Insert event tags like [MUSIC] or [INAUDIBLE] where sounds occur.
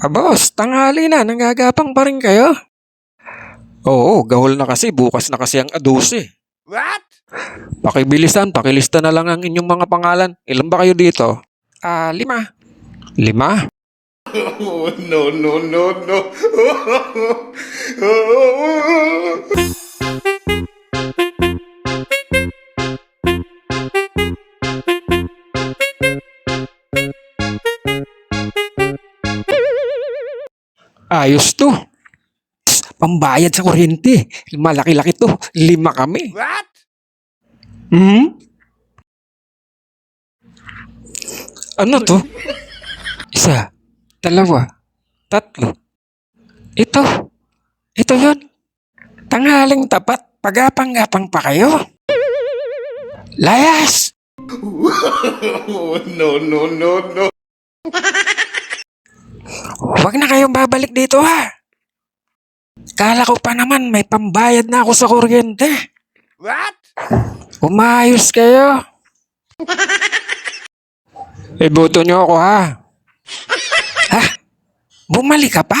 Ah, boss, tanghali na. Nanggagapang pa rin kayo? Oo, gahol na kasi. Bukas na kasi ang adose. What? Pakibilisan, pakilista na lang ang inyong mga pangalan. Ilan ba kayo dito? Ah, lima. Lima? [LAUGHS] Oh, no, no, no, no. [LAUGHS] Ayos to. Pambayad sa kuryente. Malaki-laki to. Lima kami. What? Hmm? Ano to? Isa, dalawa, tatlo. Ito. Ito yon. Tanghaling tapat. Pagapang-gapang pa kayo. Layas! [LAUGHS] Oh, no, no, no, no. Huwag na kayong babalik dito ha. Kala ko pa naman may pambayad na ako sa kuryente. What? Umayos kayo. Iboto niyo ako ha. Ha? Bumalik ka pa?